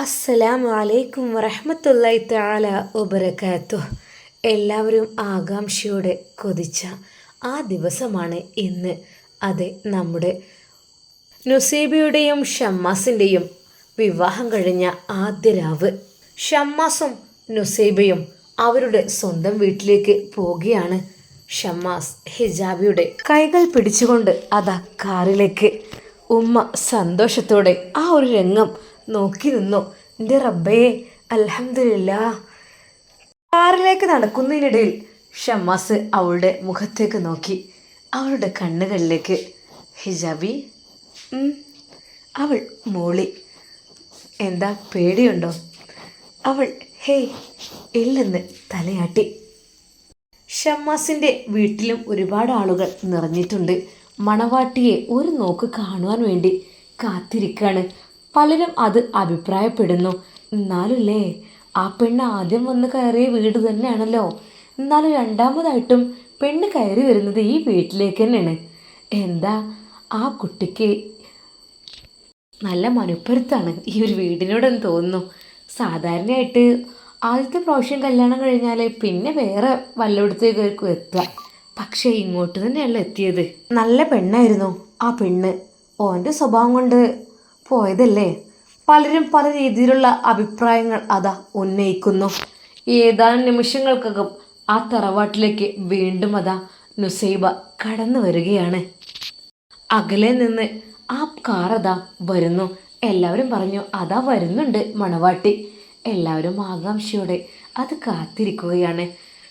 അസ്സലാമു അലൈക്കും വറഹ്മത്തുള്ളാഹി തആല വബറകാതുഹു. എല്ലാവരും ആകാംക്ഷയോടെ കൊതിച്ച ആ ദിവസമാണ് ഇന്ന്. അതെ നമ്മുടെ നുസൈബയുടെയും ഷമ്മാസിന്റെയും വിവാഹം കഴിഞ്ഞ ആദ്യ രാവ്. ഷമ്മാസും നുസൈബയും അവരുടെ സ്വന്തം വീട്ടിലേക്ക് പോവുകയാണ്. ഷമ്മാസ് ഹിജാബിയുടെ കൈകൾ പിടിച്ചുകൊണ്ട് അതാ കാറിലേക്ക്. ഉമ്മ സന്തോഷത്തോടെ ആ ഒരു രംഗം നോക്കി നിന്നു. എന്റെ റബ്ബേ അലഹമില്ല കാറിലേക്ക് നടക്കുന്നതിനിടയിൽ ഷമ്മാസ് അവളുടെ മുഖത്തേക്ക് നോക്കി. അവളുടെ കണ്ണുകളിലേക്ക് ഹിജാബി അവൾ മോളി. എന്താ പേടിയുണ്ടോ? അവൾ ഹേയ് ഇല്ലെന്ന് തലയാട്ടി. ഷമ്മാസിന്റെ വീട്ടിലും ഒരുപാട് ആളുകൾ നിറഞ്ഞിട്ടുണ്ട്. മണവാട്ടിയെ ഒരു നോക്ക് കാണുവാൻ വേണ്ടി കാത്തിരിക്കാണ്. പലരും അത് അഭിപ്രായപ്പെടുന്നു. എന്നാലല്ലേ ആ പെണ്ണ് ആദ്യം വന്ന് കയറിയ വീട് തന്നെയാണല്ലോ. എന്നാലും രണ്ടാമതായിട്ടും പെണ്ണ് കയറി വരുന്നത് ഈ വീട്ടിലേക്ക് തന്നെയാണ്. എന്താ ആ കുട്ടിക്ക് നല്ല മനുപ്പരുത്താണ് ഈ ഒരു വീടിനോടെന്ന് തോന്നുന്നു. സാധാരണയായിട്ട് ആദ്യത്തെ പ്രാവശ്യം കല്യാണം കഴിഞ്ഞാൽ പിന്നെ വേറെ വല്ലയിടത്തേക്കും എത്തുക. പക്ഷേ ഇങ്ങോട്ട് തന്നെയല്ല എത്തിയത്. നല്ല പെണ്ണായിരുന്നു ആ പെണ്ണ്. ഓന്റെ സ്വഭാവം കൊണ്ട് പോയതല്ലേ? പലരും പല രീതിയിലുള്ള അഭിപ്രായങ്ങൾ അതാ ഉന്നയിക്കുന്നു. ഏതാനും നിമിഷങ്ങൾക്കകം ആ തറവാട്ടിലേക്ക് വീണ്ടും അതാ നുസൈബ കടന്നു വരികയാണ്. അകലെ നിന്ന് ആ കാർ അതാ വരുന്നു. എല്ലാവരും പറഞ്ഞു അതാ വരുന്നുണ്ട് മണവാട്ടി. എല്ലാവരും ആകാംക്ഷയോടെ അത് കാത്തിരിക്കുകയാണ്.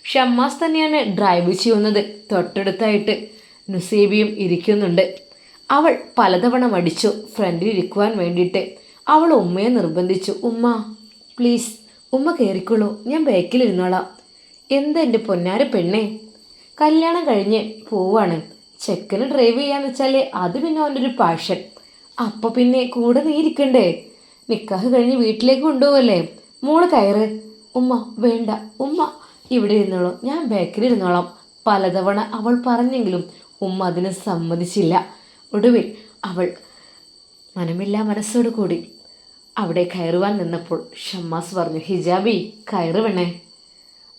ഷമ്മാസ് തന്നെയാണ് ഡ്രൈവ് ചെയ്യുന്നത്. തൊട്ടടുത്തായിട്ട് നുസേബിയും ഇരിക്കുന്നുണ്ട്. അവൾ പലതവണ മടിച്ചു ഫ്രണ്ടിൽ ഇരിക്കുവാൻ വേണ്ടിയിട്ട്. അവൾ ഉമ്മയെ നിർബന്ധിച്ചു. ഉമ്മ പ്ലീസ് ഉമ്മ കയറിക്കോളൂ ഞാൻ ബാക്കിലിരുന്നോളാം എന്താ എന്റെ പൊന്നാര പെണ്ണേ? കല്യാണം കഴിഞ്ഞ് പോവാണ്. ചെക്കന് ഡ്രൈവ് ചെയ്യാന്ന് വെച്ചാൽ അത് പിന്നെ അവന്റെ ഒരു പാഷൻ അപ്പോൾ പിന്നെ കൂടെ നീ ഇരിക്കണ്ടേ? നിക്കാഹ് കഴിഞ്ഞ് വീട്ടിലേക്ക് കൊണ്ടുപോകല്ലേ മോൾ കയറ്. ഉമ്മ വേണ്ട. ഉമ്മ ഇവിടെ ഇരുന്നോളൂ. ഞാൻ ബാക്കിൽ ഇരുന്നോളാം. പലതവണ അവൾ പറഞ്ഞെങ്കിലും ഉമ്മ അതിന് സമ്മതിച്ചില്ല. ഒടുവിൽ അവൾ മനമില്ലാ മനസ്സോടു കൂടി അവിടെ കയറുവാൻ നിന്നപ്പോൾ ഷമ്മാസ് പറഞ്ഞു ഹിജാബി കയറുവണേ വേണേ.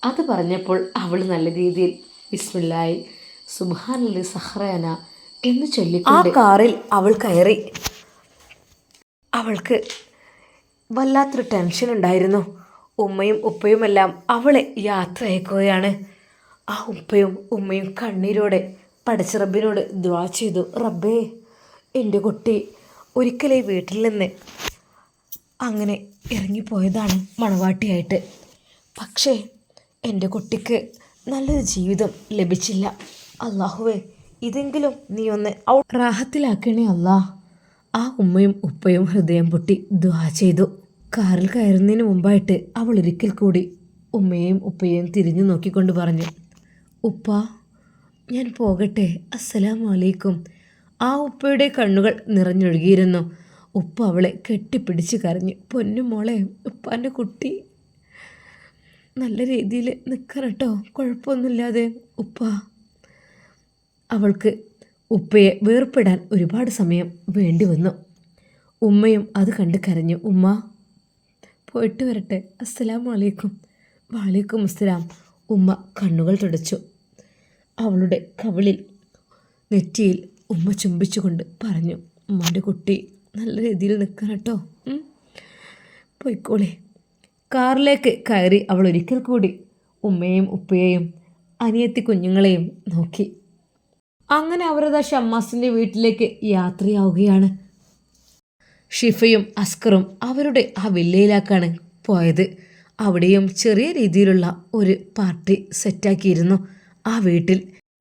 അത് പറഞ്ഞപ്പോൾ അവൾ നല്ല രീതിയിൽ വിസ്മില്ലായി സുബാനല്ലി സഹ്റയന എന്ന് ചൊല്ലി ആ കാറിൽ അവൾ കയറി. അവൾക്ക് വല്ലാത്തൊരു ടെൻഷൻ ഉണ്ടായിരുന്നു. ഉമ്മയും ഉപ്പയുമെല്ലാം അവളെ യാത്ര അയക്കുകയാണ്. ആ ഉപ്പയും ഉമ്മയും കണ്ണീരോടെ പടച്ച റബ്ബിനോട് ദ്വാ ചെയ്തു റബ്ബേ എന്റെ കുട്ടി ഒരിക്കലേ വീട്ടിൽ നിന്ന് അങ്ങനെ ഇറങ്ങിപ്പോയതാണ് മണവാട്ടിയായിട്ട്. പക്ഷേ എന്റെ കുട്ടിക്ക് നല്ലൊരു ജീവിതം ലഭിച്ചില്ല. അള്ളാഹുവേ ഇതെങ്കിലും നീ ഒന്ന് റാഹത്തിലാക്കണേ അല്ലാ ആ ഉമ്മയും ഉപ്പയും ഹൃദയം പൊട്ടി ദ്വാ ചെയ്തു. കാറിൽ കയറുന്നതിന് മുമ്പായിട്ട് അവൾ ഒരിക്കൽ കൂടി ഉമ്മയെയും ഉപ്പയെയും തിരിഞ്ഞു നോക്കിക്കൊണ്ട് പറഞ്ഞു ഉപ്പ ഞാൻ പോകട്ടെ. അസ്സലാം വലൈക്കും ആ ഉപ്പയുടെ കണ്ണുകൾ നിറഞ്ഞൊഴുകിയിരുന്നു. ഉപ്പ അവളെ കെട്ടിപ്പിടിച്ച് കരഞ്ഞു പൊന്നു മോളെ ഉപ്പാന്റെ കുട്ടി. നല്ല രീതിയിൽ നിൽക്കറട്ടോ കുഴപ്പമൊന്നുമില്ലാതെ. ഉപ്പ. അവൾക്ക് ഉപ്പയെ വേർപ്പെടാൻ ഒരുപാട് സമയം വേണ്ടി വന്നു. ഉമ്മയും അത് കണ്ട് കരഞ്ഞു. ഉമ്മ പോയിട്ട് വരട്ടെ. അസ്സലാം വലൈക്കും വാലേക്കും അസ്സലാം ഉമ്മ കണ്ണുകൾ തുടച്ചു. അവളുടെ കവിളിൽ നെറ്റിയിൽ ഉമ്മ ചുംബിച്ചുകൊണ്ട് പറഞ്ഞു ഉമ്മാന്റെ കുട്ടി നല്ല രീതിയിൽ നിൽക്കണം കേട്ടോ. പോയിക്കോളെ. കാറിലേക്ക് കയറി അവൾ ഒരിക്കൽ കൂടി ഉമ്മയെയും ഉപ്പയെയും അനിയത്തി കുഞ്ഞുങ്ങളെയും നോക്കി. അങ്ങനെ അവരതാ ഷമ്മാസിന്റെ വീട്ടിലേക്ക് യാത്രയാവുകയാണ്. ഷിഫയും അസ്കറും അവരുടെ ആ വില്ലയിലേക്കാണ് പോയത്. അവിടെയും ചെറിയ രീതിയിലുള്ള ഒരു പാർട്ടി സെറ്റാക്കിയിരുന്നു. ആ വീട്ടിൽ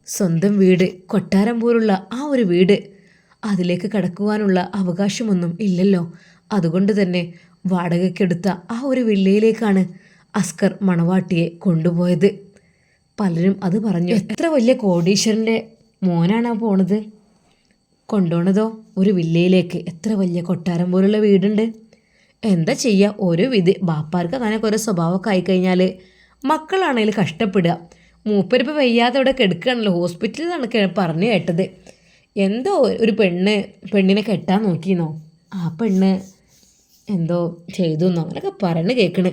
സ്വന്തം വീട് കൊട്ടാരം പോലുള്ള ആ ഒരു വീട്. അതിലേക്ക് കടക്കുവാനുള്ള അവകാശമൊന്നും ഇല്ലല്ലോ. അതുകൊണ്ട് തന്നെ വാടകയ്ക്കെടുത്ത ആ ഒരു വില്ലയിലേക്കാണ് അസ്കർ മണവാട്ടിയെ കൊണ്ടുപോയത്. പലരും അത് പറഞ്ഞു എത്ര വലിയ കോടീശ്വരന്റെ മോനാണ് ആ പോണത്? കൊണ്ടുപോണതോ ഒരു വില്ലയിലേക്ക് എത്ര വലിയ കൊട്ടാരം പോലുള്ള വീടുണ്ട്? എന്താ ചെയ്യുക ഒരു വിധി ബാപ്പാർക്ക് അങ്ങനെ കുറേ സ്വഭാവമൊക്കെ ആയിക്കഴിഞ്ഞാൽ മക്കളാണെങ്കിൽ കഷ്ടപ്പെടുക. മൂപ്പരിപ്പോൾ വയ്യാതെ അവിടെ കിടക്കുകയാണല്ലോ കേ- പറഞ്ഞു കേട്ടത്. എന്തോ ഒരു പെണ്ണ് പെണ്ണിനെ കെട്ടാൻ നോക്കിയെന്നോ ആ പെണ്ണ് എന്തോ ചെയ്തു എന്നോ അങ്ങനെയൊക്കെ പറഞ്ഞ് കേൾക്കണ്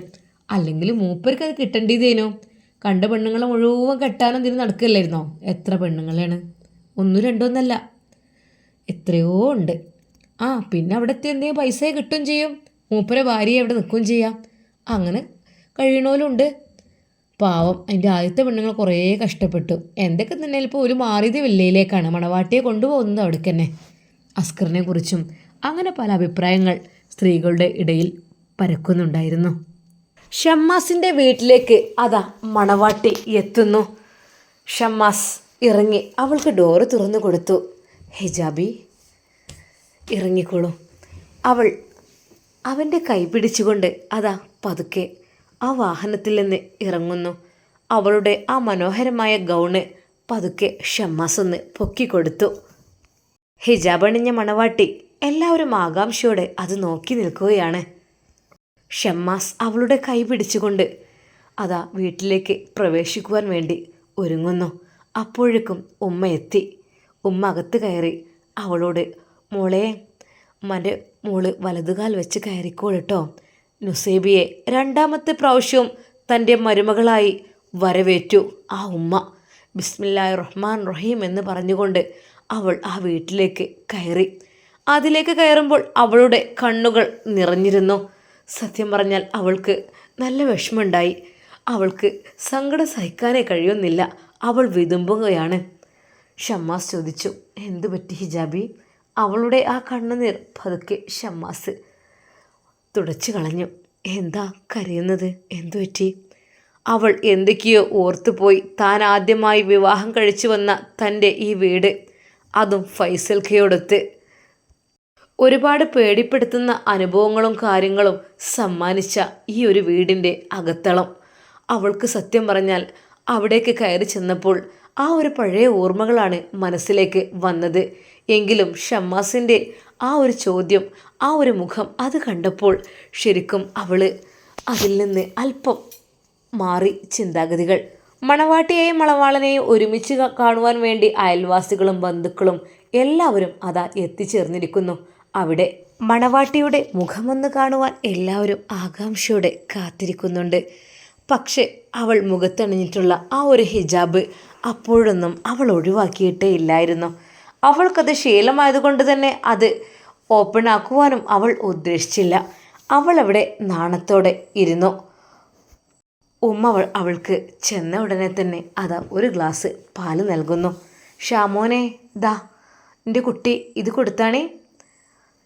അല്ലെങ്കിൽ മൂപ്പർക്ക് അത് കിട്ടേണ്ടതേനോ കണ്ട പെണ്ണുങ്ങളെ മുഴുവൻ കെട്ടാനും ഇതിന് നടക്കില്ലായിരുന്നോ? എത്ര പെണ്ണുങ്ങളാണ്? ഒന്നും രണ്ടോ ഒന്നല്ല. എത്രയോ ഉണ്ട്. ആ പിന്നെ അവിടെ എത്തി എന്തെങ്കിലും പൈസ കിട്ടും ചെയ്യും. മൂപ്പരെ ഭാര്യയെ അവിടെ നിൽക്കുകയും ചെയ്യാം. അങ്ങനെ കഴിയണോലുണ്ട് പാവം. അതിന്റെ ആദ്യത്തെ പെണ്ണുങ്ങൾ കുറേ കഷ്ടപ്പെട്ടു. എന്തൊക്കെ തന്നെ ഇപ്പോൾ ഒരു മാറിയത് വില്ലയിലേക്കാണ്. മണവാട്ടിയെ കൊണ്ടുപോകുന്നത് അവിടേക്ക് തന്നെ അസ്കറിനെ കുറിച്ചും അങ്ങനെ പല അഭിപ്രായങ്ങൾ സ്ത്രീകളുടെ ഇടയിൽ പരക്കുന്നുണ്ടായിരുന്നു. ഷമ്മാസിന്റെ വീട്ടിലേക്ക് അതാ മണവാട്ടി എത്തുന്നു. ഷമ്മാസ് ഇറങ്ങി അവൾക്ക് ഡോറ് തുറന്നു കൊടുത്തു. ഹിജാബി ഇറങ്ങിക്കോളൂ. അവൾ അവന്റെ കൈ പിടിച്ചുകൊണ്ട് അതാ പതുക്കെ ആ വാഹനത്തിൽ നിന്ന് ഇറങ്ങുന്നു. അവളുടെ ആ മനോഹരമായ ഗൗണ് പതുക്കെ ഷമ്മാസ് ഒന്ന് പൊക്കിക്കൊടുത്തു ഹിജാബണിഞ്ഞ മണവാട്ടി എല്ലാവരും ആകാംക്ഷയോടെ അത് നോക്കി നിൽക്കുകയാണ്. ഷമ്മാസ് അവളുടെ കൈ പിടിച്ചുകൊണ്ട് അതാ വീട്ടിലേക്ക് പ്രവേശിക്കുവാൻ വേണ്ടി ഒരുങ്ങുന്നു. അപ്പോഴേക്കും ഉമ്മ എത്തി. ഉമ്മ അകത്ത് കയറി അവളോട് മോളെ മന്റെ മോൾ വലതുകാൽ വെച്ച് കയറിക്കോളിട്ടോ നുസേബിയെ രണ്ടാമത്തെ പ്രാവശ്യവും തന്റെ മരുമകളായി വരവേറ്റു ആ ഉമ്മ. ബിസ്മില്ലാഹി റഹ്മാൻ റഹീം എന്ന് പറഞ്ഞുകൊണ്ട് അവൾ ആ വീട്ടിലേക്ക് കയറി. അതിലേക്ക് കയറുമ്പോൾ അവളുടെ കണ്ണുകൾ നിറഞ്ഞിരുന്നു. സത്യം പറഞ്ഞാൽ അവൾക്ക് നല്ല വിഷമമുണ്ടായി. അവൾക്ക് സങ്കടം സഹിക്കാനേ കഴിയുന്നില്ല. അവൾ വിതുമ്പുകയാണ്. ഷമ്മാസ് ചോദിച്ചു എന്തു പറ്റി ഹിജാബി? അവളുടെ ആ കണ്ണുനീർ പതുക്കെ ഷമ്മാസ് തുടച്ചു കളഞ്ഞു. എന്താ കരയുന്നത്? എന്തു പറ്റി? അവൾ എന്തൊക്കെയോ ഓർത്തുപോയി താൻ ആദ്യമായി വിവാഹം കഴിച്ചു വന്ന തന്റെ ഈ വീട്. അതും ഫൈസൽ ഖയോടൊത്ത് ഒരുപാട് പേടിപ്പെടുത്തുന്ന അനുഭവങ്ങളും കാര്യങ്ങളും സമ്മാനിച്ച ഈ ഒരു വീടിന്റെ അകത്തളം. അവൾക്ക് സത്യം പറഞ്ഞാൽ അവിടേക്ക് കയറി ചെന്നപ്പോൾ ആ ഒരു പഴയ ഓർമ്മകളാണ് മനസ്സിലേക്ക് വന്നത്. എങ്കിലും ഷമ്മാസിന്റെ ആ ഒരു ചോദ്യം ആ ഒരു മുഖം അത് കണ്ടപ്പോൾ ശരിക്കും അവൾ അതിൽ നിന്ന് അല്പം മാറി ചിന്താഗതികൾ. മണവാട്ടിയെയും മണവാളനെയും ഒരുമിച്ച് കാണുവാൻ വേണ്ടി അയൽവാസികളും ബന്ധുക്കളും എല്ലാവരും അതാ എത്തിച്ചേർന്നിരിക്കുന്നു. അവിടെ മണവാട്ടിയുടെ മുഖമൊന്ന് കാണുവാൻ എല്ലാവരും ആകാംക്ഷയോടെ കാത്തിരിക്കുന്നുണ്ട്. പക്ഷേ അവൾ മുഖത്തണിഞ്ഞിട്ടുള്ള ആ ഒരു ഹിജാബ് അപ്പോഴൊന്നും അവൾ ഒഴിവാക്കിയിട്ടേ ഇല്ലായിരുന്നു അവൾക്കത് ശീലമായതുകൊണ്ട് തന്നെ അത് ഓപ്പൺ ആക്കുവാനും അവൾ ഉദ്ദേശിച്ചില്ല. അവൾ അവിടെ നാണത്തോടെ ഇരുന്നു. ഉമ്മ അവൾ അവൾക്ക് ചെന്ന ഉടനെ തന്നെ അതാ ഒരു ഗ്ലാസ് പാൽ നൽകുന്നു. ഷാമോനെ ദാ എന്റെ കുട്ടി ഇത് കൊടുത്താണേ?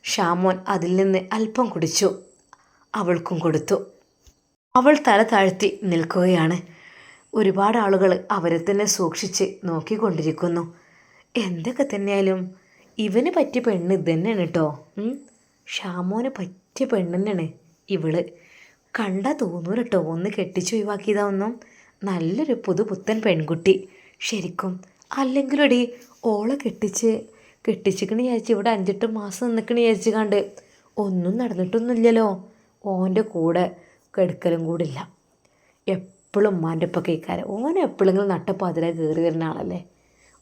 ഷാമോൻ അതിൽ നിന്ന് അല്പം കുടിച്ചു. അവൾക്കും കൊടുത്തു. അവൾ തല താഴ്ത്തി നിൽക്കുകയാണ്. ഒരുപാട് ആളുകൾ അവരെ തന്നെ സൂക്ഷിച്ച് നോക്കിക്കൊണ്ടിരിക്കുന്നു. എന്തൊക്കെ തന്നെയായാലും ഇവന് പറ്റിയ പെണ്ണ് ഇത് തന്നെയാണ് കേട്ടോ. ഷാമോന് പറ്റിയ പെണ്ണ് തന്നെയാണ് ഇവൾ. കണ്ടാ തോന്നൂ കേട്ടോ ഒന്ന് കെട്ടിച്ചു ഒഴിവാക്കിയതാ ഒന്നും. നല്ലൊരു പുതുപുത്തൻ പെൺകുട്ടി. ശരിക്കും അല്ലെങ്കിലൊടി ഓളെ കെട്ടിച്ച് കെട്ടിച്ചിക്കണ വിചാരിച്ച് ഇവിടെ അഞ്ചെട്ട് മാസം നിൽക്കണ വിചാരിച്ച് കണ്ട് ഒന്നും നടന്നിട്ടൊന്നുമില്ലല്ലോ. ഓന്റെ കൂടെ കെടുക്കലും കൂടില്ല. എപ്പോഴും ഉമ്മാന്റെ ഒപ്പം കേൾക്കാറ് ഓൻ എപ്പോഴെങ്കിലും കയറി വരുന്ന ആളല്ലേ?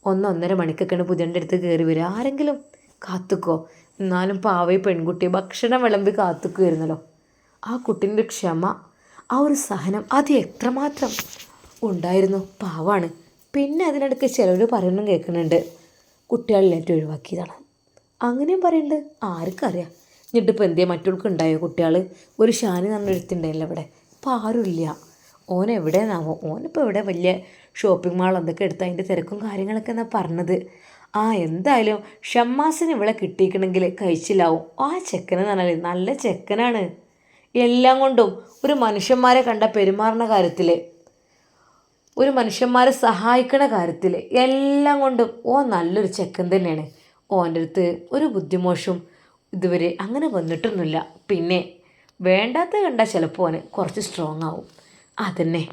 ഒന്നൊന്നര മണിക്കൊക്കെയാണ് പുതിയന്റെ അടുത്ത് കയറി വരിക. ആരെങ്കിലും കാത്തുക്കോ. എന്നാലും പാവ പെൺകുട്ടി ഭക്ഷണം വിളമ്പി കാത്തുക്കുമായിരുന്നല്ലോ ആ കുട്ടീന്റെ ക്ഷമ ആ ഒരു സഹനം അത് എത്രമാത്രം ഉണ്ടായിരുന്നു. പാവാണ്. പിന്നെ അതിനിടയ്ക്ക് ചിലവർ പറയണം കേൾക്കുന്നുണ്ട്. കുട്ടികളിലേറ്റ് ഒഴിവാക്കിയതാണ്. അങ്ങനെയും പറയുന്നുണ്ട്. ആർക്കറിയാം. എന്നിട്ട് ഇപ്പോൾ എന്തേ മറ്റുള്ള ഉണ്ടായോ കുട്ടികൾ ഒരു ഷാനി എന്ന് എഴുത്തുണ്ടായില്ല ഇവിടെ ഇപ്പോൾ ആരുമില്ല. നാവോ ഓനിപ്പോൾ ഇവിടെ വലിയ ഷോപ്പിംഗ് മാൾ എന്തൊക്കെ എടുത്ത് അതിന്റെ തിരക്കും കാര്യങ്ങളൊക്കെ എന്നാ പറഞ്ഞത്. ആ എന്തായാലും ഷമ്മാസിന് ഇവിടെ കിട്ടിയിക്കണമെങ്കിൽ കഴിച്ചില്ലാവും. ആ ചെക്കനെന്ന് പറഞ്ഞാൽ നല്ല ചെക്കനാണ്. എല്ലാം കൊണ്ടും ഒരു മനുഷ്യന്മാരെ കണ്ട പെരുമാറുന്ന കാര്യത്തിൽ ഒരു മനുഷ്യന്മാരെ സഹായിക്കണ കാര്യത്തിൽ എല്ലാം കൊണ്ടും ഓ നല്ലൊരു ചെക്കൻ തന്നെയാണ്. ഓന്റെ അടുത്ത് ഒരു ബുദ്ധിമോശം ഇതുവരെ അങ്ങനെ വന്നിട്ടൊന്നുമില്ല. പിന്നെ വേണ്ടാത്ത കണ്ടാൽ ചിലപ്പോൾ അവന് കുറച്ച് സ്ട്രോങ് ആവും. അതന്നെ.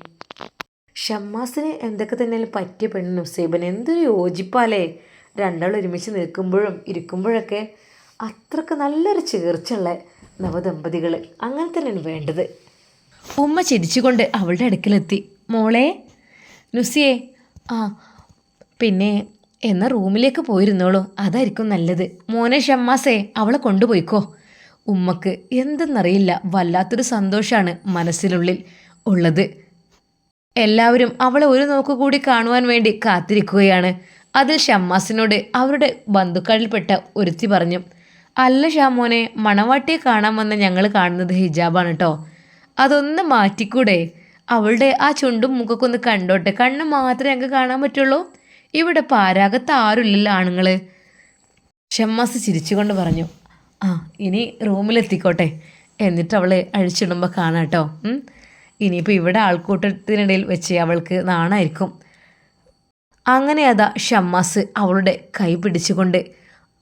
ഷമ്മാസിന് എന്തൊക്കെ തന്നെയാലും പറ്റിയ പെണ്ണ് നുസൈബന് എന്തൊരു യോജിപ്പാലേ. രണ്ടാൾ ഒരുമിച്ച് നിൽക്കുമ്പോഴും ഇരിക്കുമ്പോഴൊക്കെ അത്രയ്ക്ക് നല്ലൊരു ചേർച്ചുള്ള നവദമ്പതികൾ അങ്ങനെ തന്നെയാണ് വേണ്ടത്. ഉമ്മ ചിരിച്ചുകൊണ്ട് അവളുടെ അടുക്കലെത്തി. മോളെ നുസിയെ ആ പിന്നെ എന്നാൽ റൂമിലേക്ക് പോയിരുന്നോളൂ. അതായിരിക്കും നല്ലത്. മോനെ ഷമ്മാസേ അവളെ കൊണ്ടുപോയിക്കോ. ഉമ്മക്ക് എന്തെന്നറിയില്ല. വല്ലാത്തൊരു സന്തോഷമാണ് മനസ്സിനുള്ളിൽ ഉള്ളത്. എല്ലാവരും അവളെ ഒരു നോക്ക് കൂടി കാണുവാൻ വേണ്ടി കാത്തിരിക്കുകയാണ്. അതിൽ ഷമ്മാസിനോട് അവരുടെ ബന്ധുക്കളിൽപ്പെട്ട ഒരുത്തി പറഞ്ഞു അല്ല ഷാമോനെ മണവാട്ടിയെ കാണാൻ വന്ന ഞങ്ങൾ കാണുന്നത് ഹിജാബാണ് കേട്ടോ അതൊന്ന് മാറ്റിക്കൂടെ? അവളുടെ ആ ചുണ്ടും മുഖക്കൊന്ന് ഒന്ന് കണ്ടോട്ടെ. കണ്ണ് മാത്രമേ ഞങ്ങൾക്ക് കാണാൻ പറ്റുള്ളൂ. ഇവിടെ പാരാകത്ത് ആരുമില്ലല്ലോ ആണുങ്ങൾ ഷമ്മാസ് ചിരിച്ചുകൊണ്ട് പറഞ്ഞു ആ ഇനി റൂമിലെത്തിക്കോട്ടെ. എന്നിട്ട് അവളെ അഴിച്ചിടുമ്പോൾ കാണാം കേട്ടോ. ഇനിയിപ്പോൾ ഇവിടെ ആൾക്കൂട്ടത്തിനിടയിൽ വെച്ച് അവൾക്ക് നാണായിരിക്കും. അങ്ങനെ അതാ ഷമ്മാസ് അവളുടെ കൈ പിടിച്ചുകൊണ്ട്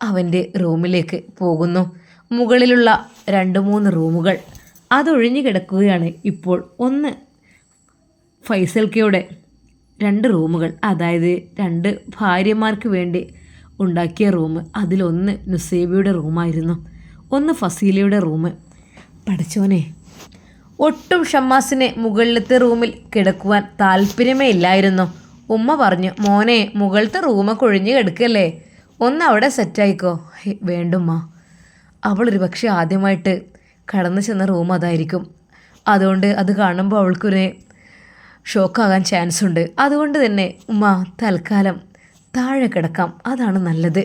അവന്റെ റൂമിലേക്ക് പോകുന്നു. മുകളിലുള്ള രണ്ട് മൂന്ന് റൂമുകൾ അതൊഴിഞ്ഞു കിടക്കുകയാണ് ഇപ്പോൾ. ഒന്ന് ഫൈസൽക്കയുടെ രണ്ട് റൂമുകൾ അതായത് രണ്ട് ഭാര്യമാർക്ക് വേണ്ടി ഉണ്ടാക്കിയ റൂം. അതിലൊന്ന് നുസേബിയുടെ റൂമായിരുന്നു. ഒന്ന് ഫസീലയുടെ റൂം. പഠിച്ചോനെ ഒട്ടും ഷമ്മാസിനെ മുകളിലത്തെ റൂമിൽ കിടക്കുവാൻ താല്പര്യമേ ഇല്ലായിരുന്നു ഉമ്മ പറഞ്ഞു മോനെ മുകളിലത്തെ റൂമൊക്കെ ഒഴിഞ്ഞ് കിടക്കല്ലേ? ഒന്ന് അവിടെ സെറ്റായിക്കോ വേണ്ടുമ്മ. അവളൊരു പക്ഷേ ആദ്യമായിട്ട് കടന്നു ചെന്ന റൂം അതായിരിക്കും. അതുകൊണ്ട് അത് കാണുമ്പോൾ അവൾക്കൊരു ഷോക്കാകാൻ ചാൻസ് ഉണ്ട് അതുകൊണ്ട് തന്നെ ഉമ്മ തൽക്കാലം താഴെ കിടക്കാം. അതാണ് നല്ലത്.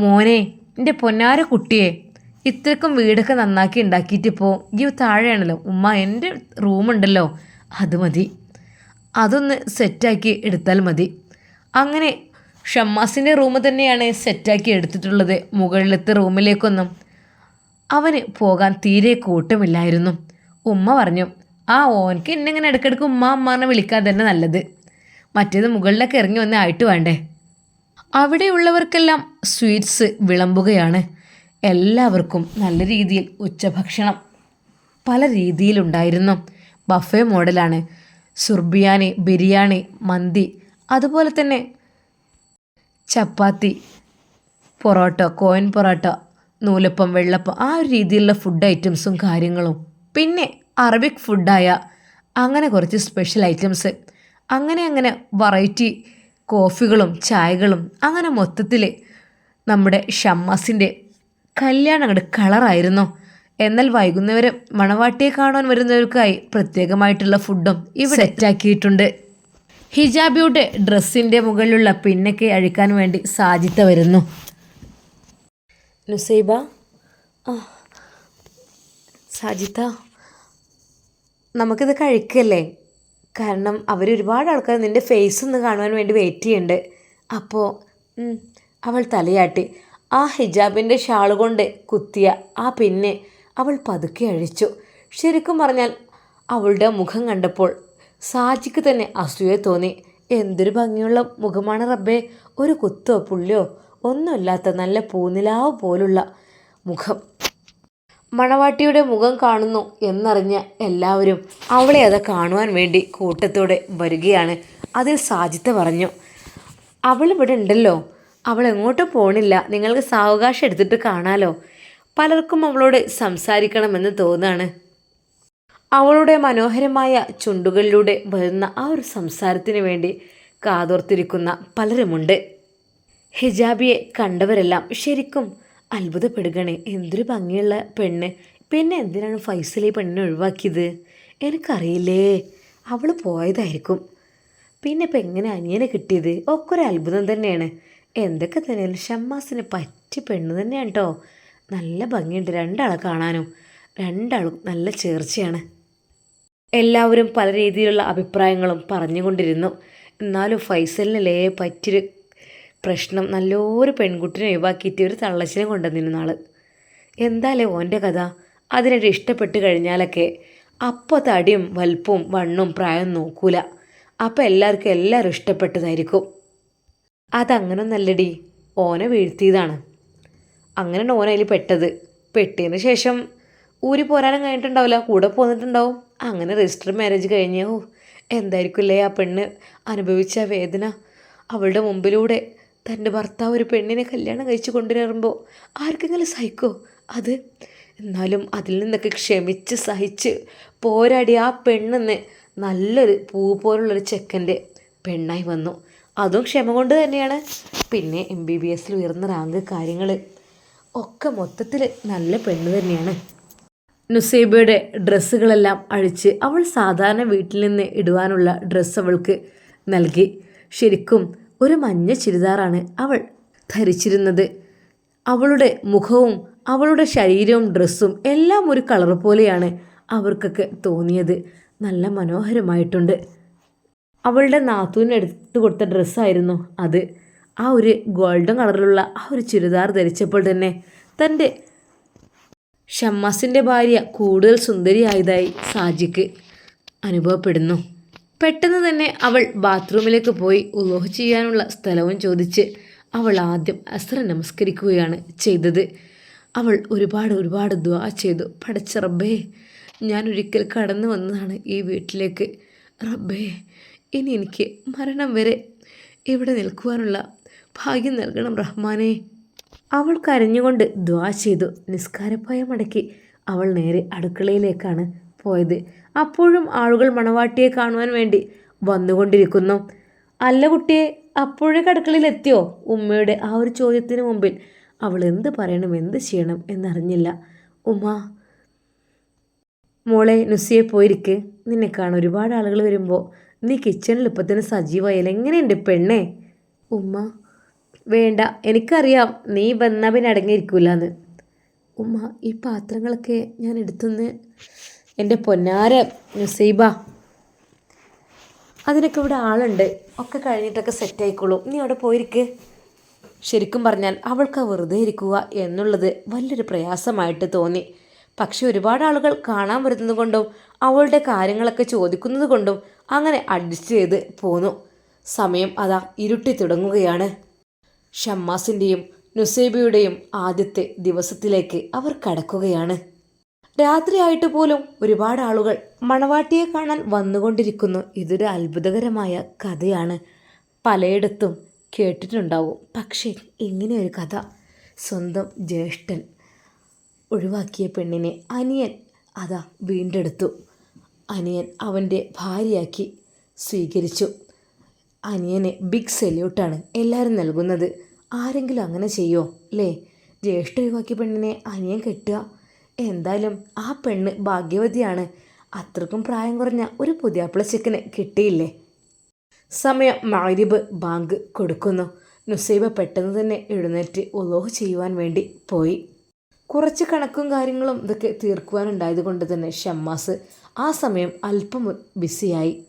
മോനെ എന്റെ പൊന്നാര കുട്ടിയെ ഇത്രക്കും വീടൊക്കെ നന്നാക്കി ഉണ്ടാക്കിയിട്ട് ഇപ്പോൾ ഈ താഴെയാണല്ലോ. ഉമ്മ എന്റെ റൂമുണ്ടല്ലോ. അത് മതി. അതൊന്ന് സെറ്റാക്കി എടുത്താൽ മതി. അങ്ങനെ ഷമ്മാസിന്റെ റൂം തന്നെയാണ് സെറ്റാക്കി എടുത്തിട്ടുള്ളത്. മുകളിലത്തെ റൂമിലേക്കൊന്നും. അവന് പോകാൻ തീരെ കൂട്ടമില്ലായിരുന്നു. ഉമ്മ പറഞ്ഞു ആ ഓനക്ക് എന്നെങ്ങനെ ഇടയ്ക്കിടയ്ക്ക് ഉമ്മ അമ്മാനെ വിളിക്കാൻ തന്നെ നല്ലത്. മറ്റേത് മുകളിലൊക്കെ ഇറങ്ങി വന്ന് ആയിട്ട് വേണ്ടേ? അവിടെയുള്ളവർക്കെല്ലാം സ്വീറ്റ്സ് വിളമ്പുകയാണ്. എല്ലാവർക്കും നല്ല രീതിയിൽ ഉച്ചഭക്ഷണം പല രീതിയിലുണ്ടായിരുന്നു. ബഫേ മോഡലാണ്. സുർബിയാനി ബിരിയാണി മന്തി അതുപോലെ തന്നെ ചപ്പാത്തി പൊറോട്ട കോയിൻ പൊറോട്ട നൂലപ്പം വെള്ളപ്പം ആ ഒരു രീതിയിലുള്ള ഫുഡ് ഐറ്റംസും കാര്യങ്ങളും. പിന്നെ അറബിക് ഫുഡായ അങ്ങനെ കുറച്ച് സ്പെഷ്യൽ ഐറ്റംസ് അങ്ങനെ അങ്ങനെ വെറൈറ്റി കോഫികളും ചായകളും അങ്ങനെ മൊത്തത്തിൽ നമ്മുടെ ഷമ്മാസിന്റെ കല്യാണം അങ്ങോട്ട് കളറായിരുന്നു. എന്നാൽ വൈകുന്നേരം മണവാട്ടിയെ കാണാൻ വരുന്നവർക്കായി പ്രത്യേകമായിട്ടുള്ള ഫുഡും ഇവിടെ സെറ്റാക്കിയിട്ടുണ്ട്. ഹിജാബിയുടെ ഡ്രസ്സിന്റെ മുകളിലുള്ള പിന്നൊക്കെ അഴിക്കാൻ വേണ്ടി സാജിത്ത വരുന്നു. നുസൈബ സാജിത്ത നമുക്കിത് കഴിക്കല്ലേ? കാരണം അവർ ഒരുപാട് ആൾക്കാർ നിന്റെ ഫേസ് ഒന്ന് കാണുവാൻ വേണ്ടി വെയിറ്റ് ചെയ്യുന്നുണ്ട്. അപ്പോൾ അവൾ തലയാട്ടി. ആ ഹിജാബിന്റെ ഷാൾ കൊണ്ട് കുത്തിയ ആ പിന്നെ അവൾ പതുക്കെ അഴിച്ചു. ശരിക്കും പറഞ്ഞാൽ അവളുടെ മുഖം കണ്ടപ്പോൾ സാജിക്ക് തന്നെ അസൂയ തോന്നി. എന്തൊരു ഭംഗിയുള്ള മുഖമാണ് റബ്ബേ. ഒരു കുത്തോ പുള്ളിയോ ഒന്നുമില്ലാത്ത നല്ല പൂനിലാവ് പോലുള്ള മുഖം. മണവാട്ടിയുടെ മുഖം കാണുന്നു എന്നറിഞ്ഞ എല്ലാവരും അവളെ അത് കാണുവാൻ വേണ്ടി കൂട്ടത്തോടെ വരികയാണ്. അതിൽ സാജിത്ത പറഞ്ഞു അവൾ ഇവിടെ ഉണ്ടല്ലോ. അവൾ എങ്ങോട്ടും പോണില്ല. നിങ്ങൾക്ക് സാവകാശം എടുത്തിട്ട് കാണാലോ. പലർക്കും അവളോട് സംസാരിക്കണമെന്ന് തോന്നാണ്. അവളുടെ മനോഹരമായ ചുണ്ടുകളിലൂടെ വരുന്ന ആ ഒരു സംസാരത്തിന് വേണ്ടി കാതോർത്തിരിക്കുന്ന പലരുമുണ്ട്. ഹിജാബിയെ കണ്ടവരെല്ലാം ശരിക്കും അത്ഭുതപ്പെടുകയാണ്. എന്തൊരു ഭംഗിയുള്ള പെണ്ണ്. പിന്നെ എന്തിനാണ് ഫൈസൽ ഈ പെണ്ണിനെ ഒഴിവാക്കിയത്? എനിക്കറിയില്ലേ. അവൾ പോയതായിരിക്കും. പിന്നെ ഇപ്പം എങ്ങനെ അനിയനെ കിട്ടിയത്? ഒക്കെ ഒരു അത്ഭുതം തന്നെയാണ്. എന്തൊക്കെ തന്നെയാലും ഷമ്മാസിന് പറ്റി പെണ്ണ് തന്നെയാണ് കേട്ടോ നല്ല ഭംഗിയുണ്ട് രണ്ടാളെ കാണാനും. രണ്ടാളും നല്ല ചേർച്ചയാണ്. എല്ലാവരും പല രീതിയിലുള്ള അഭിപ്രായങ്ങളും പറഞ്ഞുകൊണ്ടിരുന്നു. എന്നാലും ഫൈസലിനല്ലേ പറ്റിയൊരു പ്രശ്നം നല്ലൊരു പെൺകുട്ടിനെ ഒഴിവാക്കിയിട്ട് ഒരു തള്ളച്ചിനെ കൊണ്ടുവന്നിരുന്ന ആൾ എന്താലേ ഓന്റെ കഥ? അതിനിട്ട് ഇഷ്ടപ്പെട്ട് കഴിഞ്ഞാലൊക്കെ അപ്പോൾ തടിയും വലുപ്പവും വണ്ണും പ്രായവും നോക്കൂല. അപ്പോൾ എല്ലാവർക്കും എല്ലാവരും ഇഷ്ടപ്പെട്ടതായിരിക്കും. അതങ്ങനൊന്നല്ലടി. ഓനെ വീഴ്ത്തിയതാണ്. അങ്ങനെയാണ് ഓൻ അതിൽ പെട്ടത്. പെട്ടതിന് ശേഷം ഊരി പോരാനും കഴിഞ്ഞിട്ടുണ്ടാവില്ല. കൂടെ പോന്നിട്ടുണ്ടാവും. അങ്ങനെ രജിസ്റ്റർ മാരേജ് കഴിഞ്ഞ് ഓ ആ പെണ്ണ്? അനുഭവിച്ച വേദന അവളുടെ മുമ്പിലൂടെ തന്റെ ഭർത്താവ് ഒരു പെണ്ണിനെ കല്യാണം കഴിച്ചു കൊണ്ടുവരുമ്പോൾ ആർക്കെങ്കിലും സഹിക്കോ? അത് എന്നാലും അതിൽ നിന്നൊക്കെ ക്ഷമിച്ച് സഹിച്ച് പോരാടി ആ പെണ്ണെന്ന് നല്ലൊരു പൂ പോലുള്ളൊരു ചെക്കന്റെ പെണ്ണായി വന്നു. അതും ക്ഷമ കൊണ്ട് തന്നെയാണ്. പിന്നെ എം ബി ബി എസിൽ ഉയർന്ന റാങ്ക് കാര്യങ്ങൾ ഒക്കെ മൊത്തത്തിൽ നല്ല പെണ്ണ് തന്നെയാണ്. നുസൈബയുടെ ഡ്രസ്സുകളെല്ലാം അഴിച്ച് അവൾ സാധാരണ വീട്ടിൽ നിന്ന് ഇടുവാനുള്ള ഡ്രസ്സ് അവൾക്ക് നൽകി. ശരിക്കും ഒരു മഞ്ഞ ചുരിദാറാണ് അവൾ ധരിച്ചിരുന്നത്. അവളുടെ മുഖവും അവളുടെ ശരീരവും ഡ്രസ്സും എല്ലാം ഒരു കളർ പോലെയാണ് അവർക്കൊക്കെ തോന്നിയത്. നല്ല മനോഹരമായിട്ടുണ്ട്. അവളുടെ നാത്തൂന് എടുത്തു കൊടുത്ത ഡ്രസ്സായിരുന്നു അത്. ആ ഒരു ഗോൾഡൻ കളറിലുള്ള ആ ഒരു ചുരിദാർ ധരിച്ചപ്പോൾ തന്നെ തന്റെ ഷമ്മാസിന്റെ ഭാര്യ കൂടുതൽ സുന്ദരിയായതായി സാജിക്ക് അനുഭവപ്പെടുന്നു. പെട്ടെന്ന് തന്നെ അവൾ ബാത്റൂമിലേക്ക് പോയി ഉലോഹ് ചെയ്യാനുള്ള സ്ഥലവും ചോദിച്ച് അവൾ ആദ്യം അസ്ര നമസ്കരിക്കുകയാണ് ചെയ്തത്. അവൾ ഒരുപാട് ഒരുപാട് ദ്വാ ചെയ്തു. പടച്ച റബ്ബേ ഞാൻ ഒരിക്കൽ കടന്നു വന്നതാണ് ഈ വീട്ടിലേക്ക്. റബ്ബേ ഇനി എനിക്ക് മരണം വരെ ഇവിടെ നിൽക്കുവാനുള്ള ഭാഗ്യം നൽകണം റഹ്മാനെ. അവൾ കരഞ്ഞുകൊണ്ട് ദ്വാ ചെയ്തു. നിസ്കാരപ്പായ മടക്കി അവൾ നേരെ അടുക്കളയിലേക്കാണ് പോയത്. അപ്പോഴും ആളുകൾ മണവാട്ടിയെ കാണുവാൻ വേണ്ടി വന്നുകൊണ്ടിരിക്കുന്നു. അല്ല കുട്ടിയെ അപ്പോഴേക്ക് അടുക്കളയിലെത്തിയോ? ഉമ്മയുടെ ആ ഒരു ചോദ്യത്തിന് മുമ്പിൽ അവൾ എന്ത് പറയണം എന്ത് ചെയ്യണം എന്നറിഞ്ഞില്ല. ഉമ്മ മോളെ നുസിയെ പോയിരിക്കെ. നിന്നെ കാണാൻ ഒരുപാട് ആളുകൾ വരുമ്പോൾ നീ കിച്ചണിൽ ഇപ്പം തന്നെ സജീവമായാലും എങ്ങനെയുണ്ട് പെണ്ണേ? ഉമ്മ വേണ്ട എനിക്കറിയാം നീ വന്നാൽ പിന്നെ അടങ്ങിയിരിക്കൂലെന്ന്. ഉമ്മ ഈ പാത്രങ്ങളൊക്കെ ഞാൻ എടുത്തുനിന്ന് എന്റെ പൊന്നാര നുസൈബ. അതിനൊക്കെ ഇവിടെ ആളുണ്ട്. ഒക്കെ കഴിഞ്ഞിട്ടൊക്കെ സെറ്റ് ആയിക്കോളും. നീ അവിടെ പോയിരിക്ക്. ശരിക്കും പറഞ്ഞാൽ അവൾക്ക് വെറുതെ ഇരിക്കുക എന്നുള്ളത് വലിയൊരു പ്രയാസമായിട്ട് തോന്നി. പക്ഷെ ഒരുപാട് ആളുകൾ കാണാൻ വരുന്നത് കൊണ്ടും അവളുടെ കാര്യങ്ങളൊക്കെ ചോദിക്കുന്നത് കൊണ്ടും അങ്ങനെ അഡ്ജസ്റ്റ് ചെയ്ത് പോന്നു. സമയം അതാ ഇരുട്ടി തുടങ്ങുകയാണ്. ഷമ്മാസിന്റെയും നുസേബിയുടെയും ആദ്യത്തെ ദിവസത്തിലേക്ക് അവർ കടക്കുകയാണ്. രാത്രിയായിട്ട് പോലും ഒരുപാട് ആളുകൾ മണവാട്ടിയെ കാണാൻ വന്നുകൊണ്ടിരിക്കുന്നു. ഇതൊരു അത്ഭുതകരമായ കഥയാണ്. പലയിടത്തും കേട്ടിട്ടുണ്ടാവും. പക്ഷേ ഇങ്ങനെയൊരു കഥ സ്വന്തം ജ്യേഷ്ഠൻ ഒഴിവാക്കിയ പെണ്ണിനെ അനിയൻ അതാ വീണ്ടെടുത്തു. അനിയൻ അവന്റെ ഭാര്യയാക്കി സ്വീകരിച്ചു. അനിയനെ ബിഗ് സെല്യൂട്ടാണ് എല്ലാവരും നൽകുന്നത്. ആരെങ്കിലും അങ്ങനെ ചെയ്യോ? അല്ലേ ജ്യേഷ്ഠ ഒഴിവാക്കിയ പെണ്ണിനെ അനിയൻ കെട്ടുക. എന്തായാലും ആ പെണ്ണ് ഭാഗ്യവതിയാണ്. അത്രക്കും പ്രായം കുറഞ്ഞ ഒരു പുതിയാപ്പിള ചെക്കന് കിട്ടിയില്ലേ? സമയം മാരിബ് ബാങ്ക് കൊടുക്കുന്നു. നുസൈബ പെട്ടെന്ന് തന്നെ എഴുന്നേറ്റ് ഉലോഹ് ചെയ്യുവാൻ വേണ്ടി പോയി. കുറച്ച് കണക്കും കാര്യങ്ങളും ഇതൊക്കെ തീർക്കുവാനുണ്ടായത് കൊണ്ട് തന്നെ ഷമ്മാസ് ആ സമയം അല്പം ബിസിയായി.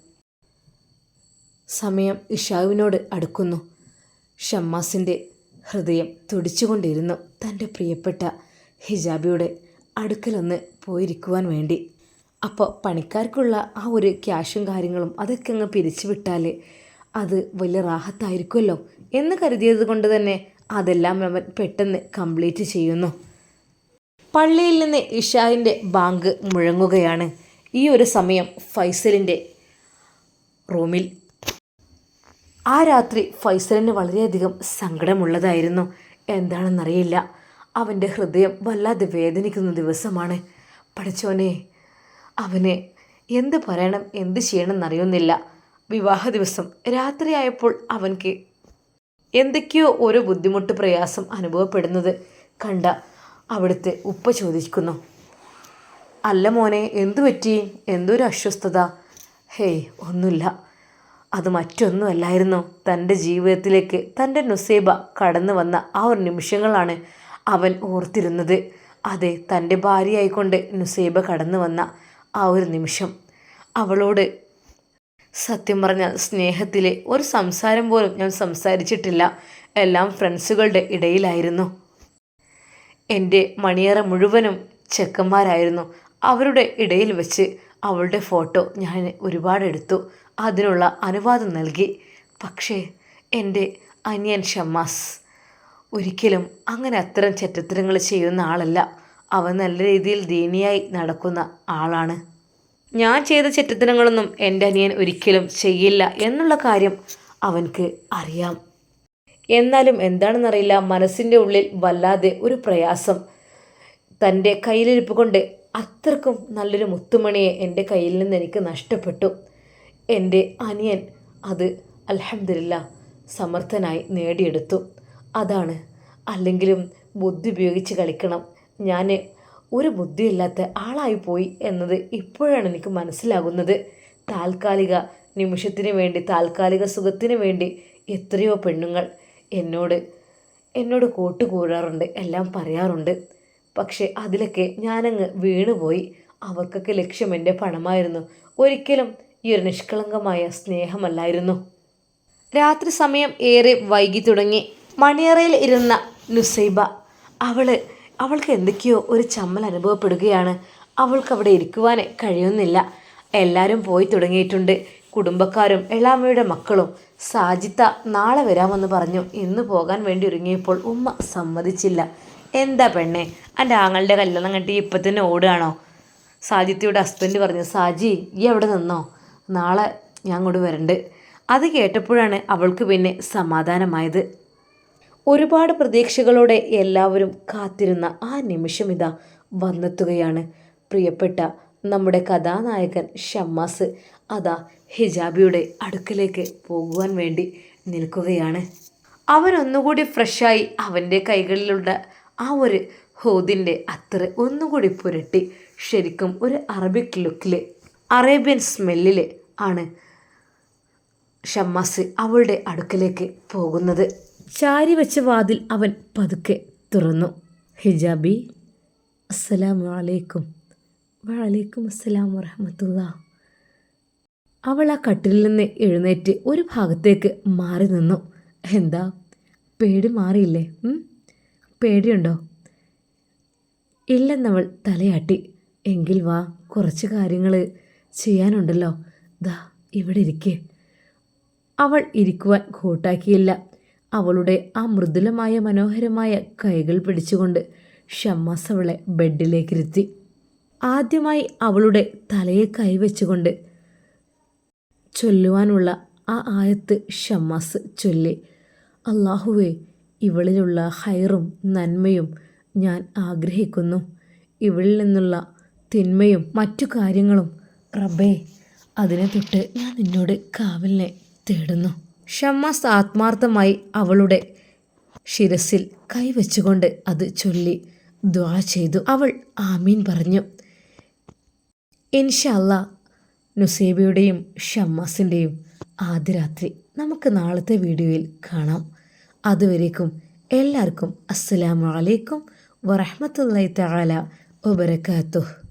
സമയം ഇഷാവിനോട് അടുക്കുന്നു. ഷമ്മാസിന്റെ ഹൃദയം തുടിച്ചുകൊണ്ടിരുന്നു തന്റെ പ്രിയപ്പെട്ട ഹിജാബിയുടെ അടുക്കലൊന്ന് പോയിരിക്കുവാൻ വേണ്ടി. അപ്പോൾ പണിക്കാർക്കുള്ള ആ ഒരു ക്യാഷും കാര്യങ്ങളും അതൊക്കെ അങ്ങ് പിരിച്ചു വിട്ടാൽ അത് വലിയ റാഹത്തായിരിക്കുമല്ലോ എന്ന് കരുതിയത് കൊണ്ട് തന്നെ അതെല്ലാം അവൻ പെട്ടെന്ന് കംപ്ലീറ്റ് ചെയ്യുന്നു. പള്ളിയിൽ നിന്ന് ഇഷായിന്റെ ബാങ്ക് മുഴങ്ങുകയാണ്. ഈ ഒരു സമയം ഫൈസലിന്റെ റൂമിൽ. ആ രാത്രി ഫൈസലിന് വളരെയധികം സങ്കടമുള്ളതായിരുന്നു. എന്താണെന്നറിയില്ല. അവന്റെ ഹൃദയം വല്ലാതെ വേദനിക്കുന്ന ദിവസമാണ്. പഠിച്ചോനെ അവന് എന്ത് പറയണം എന്ത് ചെയ്യണം എന്നറിയുന്നില്ല വിവാഹ ദിവസം രാത്രിയായപ്പോൾ അവൻക്ക് എന്തൊക്കെയോ ഒരു ബുദ്ധിമുട്ട് പ്രയാസം അനുഭവപ്പെടുന്നത് കണ്ട അവിടുത്തെ ഉപ്പ ചോദിക്കുന്നു. അല്ല മോനെ എന്തു പറ്റി? എന്തൊരു അസ്വസ്ഥത. ഹേയ് ഒന്നുമില്ല. അത് മറ്റൊന്നുമല്ലായിരുന്നു. തന്റെ ജീവിതത്തിലേക്ക് തന്റെ നുസേബ കടന്നു വന്ന ആ ഒരു നിമിഷങ്ങളാണ് അവൻ ഓർത്തിരുന്നത്. അതെ തന്റെ ഭാര്യയായിക്കൊണ്ട് നുസേബ കടന്നു വന്ന ആ ഒരു നിമിഷം. അവളോട് സത്യം പറഞ്ഞാൽ സ്നേഹത്തിലെ ഒരു സംസാരം പോലും ഞാൻ സംസാരിച്ചിട്ടില്ല. എല്ലാം ഫ്രണ്ട്സുകളുടെ ഇടയിലായിരുന്നു. എന്റെ മണിയറ മുഴുവനും ചെക്കന്മാരായിരുന്നു. അവരുടെ ഇടയിൽ വെച്ച് അവളുടെ ഫോട്ടോ ഞാൻ ഒരുപാട് എടുത്തു. അതിനുള്ള അനുവാദം നൽകി. പക്ഷേ എന്റെ അനിയൻ ഷമ്മാസ് ഒരിക്കലും അങ്ങനെ അത്തരം ചെറ്റത്തരങ്ങൾ ചെയ്യുന്ന ആളല്ല. അവൻ നല്ല രീതിയിൽ ദീനിയായി നടക്കുന്ന ആളാണ്. ഞാൻ ചെയ്ത ചെറ്റത്തരങ്ങളൊന്നും എന്റെ അനിയൻ ഒരിക്കലും ചെയ്യില്ല എന്നുള്ള കാര്യം അവൻക്ക് അറിയാം. എന്നാലും എന്താണെന്നറിയില്ല മനസ്സിന്റെ ഉള്ളിൽ വല്ലാതെ ഒരു പ്രയാസം. തന്റെ കയ്യിലിരിപ്പ് കൊണ്ട് അത്രക്കും നല്ലൊരു മുത്തുമണിയെ എന്റെ കയ്യിൽ നിന്ന് എനിക്ക് നഷ്ടപ്പെട്ടു. എന്റെ അനിയൻ അത് അലഹമില്ല സമർത്ഥനായി നേടിയെടുത്തു. അതാണ് അല്ലെങ്കിലും ബുദ്ധി ഉപയോഗിച്ച് കളിക്കണം. ഞാൻ ഒരു ബുദ്ധിയില്ലാത്ത ആളായി പോയി എന്നത് ഇപ്പോഴാണ് എനിക്ക് മനസ്സിലാകുന്നത്. താൽക്കാലിക നിമിഷത്തിന് വേണ്ടി താൽക്കാലിക സുഖത്തിന് വേണ്ടി എത്രയോ പെണ്ണുങ്ങൾ എന്നോട് എന്നോട് കൂട്ടുകൂടാറുണ്ട് എല്ലാം പറയാറുണ്ട്. പക്ഷേ അതിലൊക്കെ ഞാനങ്ങ് വീണുപോയി. അവർക്കൊക്കെ ലക്ഷ്യം എന്റെ പണമായിരുന്നു. ഒരിക്കലും ഈ ഒരു നിഷ്കളങ്കമായ സ്നേഹമല്ലായിരുന്നു. രാത്രി സമയം ഏറെ വൈകി തുടങ്ങി. മണിയറയിൽ ഇരുന്ന നുസൈബ അവൾ അവൾക്ക് എന്തൊക്കെയോ ഒരു ചമ്മൽ അനുഭവപ്പെടുകയാണ്. അവൾക്ക് അവിടെ ഇരിക്കുവാൻ കഴിയുന്നില്ല. എല്ലാവരും പോയി തുടങ്ങിയിട്ടുണ്ട്. കുടുംബക്കാരും എളാമയുടെ മക്കളും സാജിത്ത നാളെ വരാമെന്ന് പറഞ്ഞു. ഇന്ന് പോകാൻ വേണ്ടി ഒരുങ്ങിയപ്പോൾ ഉമ്മ സമ്മതിച്ചില്ല. എന്താ പെണ്ണെ എന്റെ ആങ്ങളുടെ കല്യാണം കണ്ടി ഇപ്പം തന്നെ ഓടുകയാണോ? സാജിത്തയുടെ ഹസ്ബൻഡ് പറഞ്ഞു സാജി ഈ അവിടെ നിന്നോ? നാളെ ഞാൻ അങ്ങോട്ട് വരണ്ട്. അത് കേട്ടപ്പോഴാണ് അവൾക്ക് പിന്നെ സമാധാനമായത്. ഒരുപാട് പ്രതീക്ഷകളോടെ എല്ലാവരും കാത്തിരുന്ന ആ നിമിഷം ഇതാ വന്നെത്തുകയാണ്. പ്രിയപ്പെട്ട നമ്മുടെ കഥാനായകൻ ഷമ്മാസ്. അതാ ഹിജാബിയുടെ അടുക്കലേക്ക് പോകുവാൻ വേണ്ടി നിൽക്കുകയാണ്. അവൻ ഒന്നുകൂടി ഫ്രഷായി അവന്റെ കൈകളിലുള്ള ആ ഒരു ഹോദിന്റെ അത്ര ഒന്നുകൂടി പുരട്ടി ശരിക്കും ഒരു അറബിക് ലുക്കിൽ അറേബ്യൻ സ്മെല്ലിൽ ആണ് ഷമ്മാസ് അവളുടെ അടുക്കലേക്ക് പോകുന്നത്. ചാരി വെച്ച വാതിൽ അവൻ പതുക്കെ തുറന്നു. ഹിജാബി അസ്സലാമലൈക്കും വലൈക്കും അസ്സലാം വറഹമത്തുള്ള. അവൾ ആ കട്ടിലിൽ നിന്ന് എഴുന്നേറ്റ് ഒരു ഭാഗത്തേക്ക് മാറി നിന്നു. എന്താ? പേടി മാറിയില്ലേ? പേടിയുണ്ടോ? ഇല്ലെന്നവൾ തലയാട്ടി. എങ്കിൽ വാ കുറച്ച് കാര്യങ്ങൾ ചെയ്യാനുണ്ടല്ലോ. ദാ ഇവിടെ ഇരിക്കേ. അവൾ ഇരിക്കുവാൻ കൂട്ടാക്കിയില്ല. അവളുടെ ആ മൃദുലമായ മനോഹരമായ കൈകൾ പിടിച്ചുകൊണ്ട് ഷമ്മാസ് അവളെ ബെഡിലേക്കിരുത്തി ആദ്യമായി അവളുടെ തലയെ കൈവച്ചുകൊണ്ട് ചൊല്ലുവാനുള്ള ആ ആയത്ത് ഷമ്മാസ് ചൊല്ലി. അള്ളാഹുവേ ഇവളിലുള്ള ഹൈറും നന്മയും ഞാൻ ആഗ്രഹിക്കുന്നു. ഇവളിൽ നിന്നുള്ള തിന്മയും മറ്റു കാര്യങ്ങളും റബ്ബേ അതിനെ തൊട്ട് ഞാൻ നിന്നോട് കാവലിനെ തേടുന്നു ഷമ്മാസ് ആത്മാർത്ഥമായി അവളുടെ ശിരസിൽ കൈവച്ചുകൊണ്ട് അത് ചൊല്ലി ദ്വാ ചെയ്തു. അവൾ ആമീൻ പറഞ്ഞു. ഇൻഷല്ല നുസേബയുടെയും ഷമ്മാസിന്റെയും ആദ്യ രാത്രി നമുക്ക് നാളത്തെ വീഡിയോയിൽ കാണാം. അതുവരേക്കും എല്ലാവർക്കും അസ്സലാമു അലൈക്കും വറഹ്മത്തുള്ളാഹി തആല വബറകാതുഹു